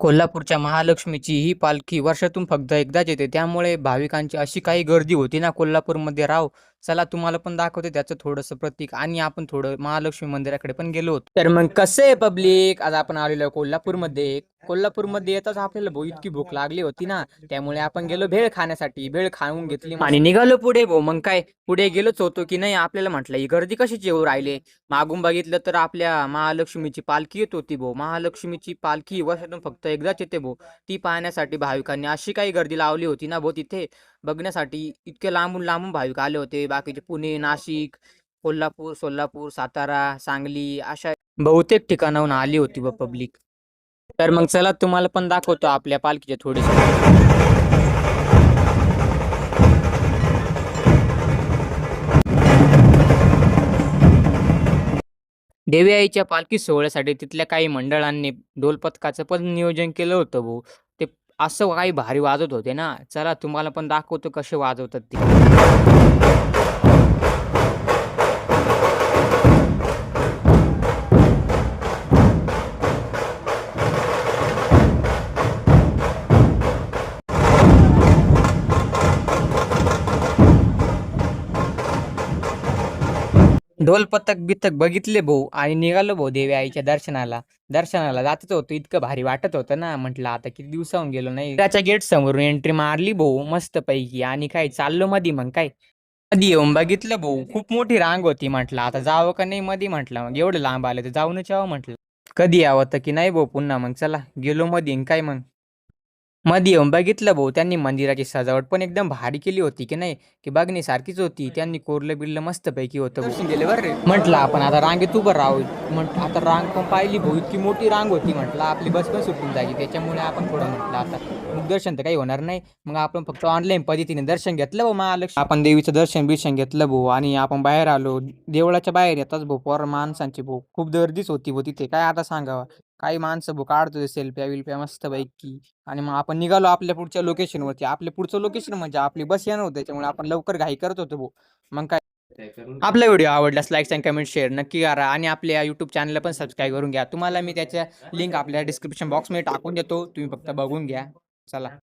कोल्हापूरच्या महालक्ष्मीची ही पालखी वर्षातून फक्त एकदाच येते. त्यामुळे भाविकांची अशी काही गर्दी होती ना कोल्हापूरमध्ये? राव चला तुम्हाला पण दाखवते त्याचं थोडंसं प्रतीक. आणि आपण थोडं महालक्ष्मी मंदिराकडे पण गेलो होतो. तर मग कसं आहे पब्लिक? आज आपण आलेलो आहे कोल्हापूरमध्ये. कोल्हापूरमध्ये येताच आपल्याला भाऊ इतकी भूक लागली होती ना. त्यामुळे आपण गेलो भेळ खाण्यासाठी. भेळ खाऊन घेतली आणि निघालो पुढे भाऊ. मग काय? पुढे गेलोच होतो की नाही आपल्याला म्हटलं ही गर्दी कशाची येऊ राहिले? मागून बघितलं तर आपल्या महालक्ष्मीची पालखी येत होती भाऊ. महालक्ष्मीची पालखी वर्षातून फक्त एकदाच येते भाऊ. ती पाहण्यासाठी भाविकांनी अशी काही गर्दी लावली होती ना भाऊ तिथे. बघण्यासाठी इतके लांबून लांबून भाविक आले होते. बाकीचे पुणे नाशिक कोल्हापूर सोलापूर सातारा सांगली अशा बहुतेक ठिकाणाहून आली होती व पब्लिक तर मग चला तुम्हाला पण दाखवतो आपल्या पालखीचे थोडेसे. देवी आईच्या पालखी सोहळ्यासाठी तिथल्या काही मंडळांनी ढोलपथकाचं पण नियोजन केलं होतं भाऊ. ते असं काही भारी वाजवत होते ना. चला तुम्हाला पण दाखवतो कसे वाजवतात ते. ढोल पथक बिथक बघितले भाऊ आणि निघालो भाऊ देवी आईच्या दर्शनाला. दर्शनाला जातच होतो इतकं भारी वाटत होतं ना म्हटलं आता किती दिवसाहून गेलो नाही. त्याच्या गेट समोरून एंट्री मारली भाऊ मस्त पैकी आणि काय चाललो मधी मग काय. मधी येऊन बघितलं भाऊ खूप मोठी रांग होती म्हटलं आता जावं का नाही मधी म्हटलं मग एवढं लांब आलं तर जाऊनच यावं म्हटलं. कधी यावं तर की नाही भाऊ पुन्हा मग चला गेलो मधी काय मग. मध्ये येऊन बघितलं भाऊ. त्यांनी मंदिराची सजावट पण एकदम भारी केली होती की नाही? की बघण्यासारखीच होती. त्यांनी कोरलं बिरलं मस्त पैकी होतं म्हटलं आपण आता रांगेत उभं राहू. म्हटलं आता रांग पण पाहिली भाऊ. इतकी मोठी रांग होती म्हटलं. आपली बस पण सुटून जायची. त्याच्यामुळे आपण थोडं म्हटलं आता. मग दर्शन तर काही होणार नाही. मग आपण फक्त ऑनलाईन पद्धतीने दर्शन घेतलं भाऊ महालक्ष्मी. आपण देवीचं दर्शन बिर्शन घेतलं भाऊ. आणि आपण बाहेर आलो. देवळाच्या बाहेर येताच भाऊ. पोर माणसांची भाऊ. खूप गर्दीच होती भाऊ. तिथे काय आता सांगावं? काही माणसं काढतो सेल्फ्या विल्फ्या मस्त पैकी. आणि मग आपण निघालो आपल्या पुढच्या लोकेशनवरती आपल्या पुढचं लोकेशन म्हणजे आपली बस येणार होतं त्याच्यामुळे आपण लवकर घाई करत होतो भाऊ. मग काय? आपला व्हिडिओ आवडल्यास लाईक्स अँड कमेंट शेअर नक्की करा. आणि आपल्या यूट्यूब चॅनलला पण सबस्क्राईब करून घ्या. तुम्हाला मी त्याच्या लिंक आपल्या डिस्क्रिप्शन बॉक्समध्ये टाकून देतो. तुम्ही फक्त बघून घ्या. चला.